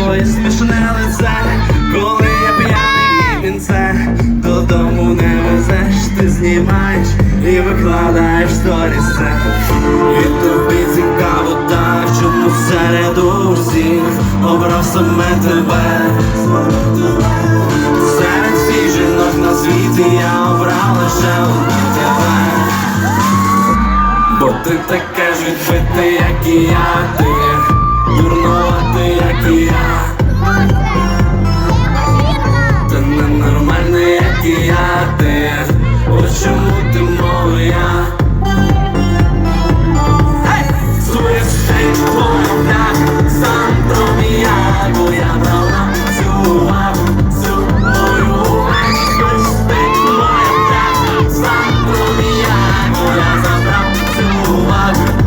твоє смішне лице, коли я п'яний він це додому не везеш, ти знімаєш і викладаєш сторіс. Це І тобі цікаво так, чому серед усіх обрав саме тебе? Серед всіх жінок на світі я обрав лише тебе. Бо ти таке ж відбите, як і я, ти чому ты моя? Слуєш ти твоя, сам промія, я брала цю увагу, цю мою увагу. Слуєш ти твоя, сам промія, бо я забрав цю увагу.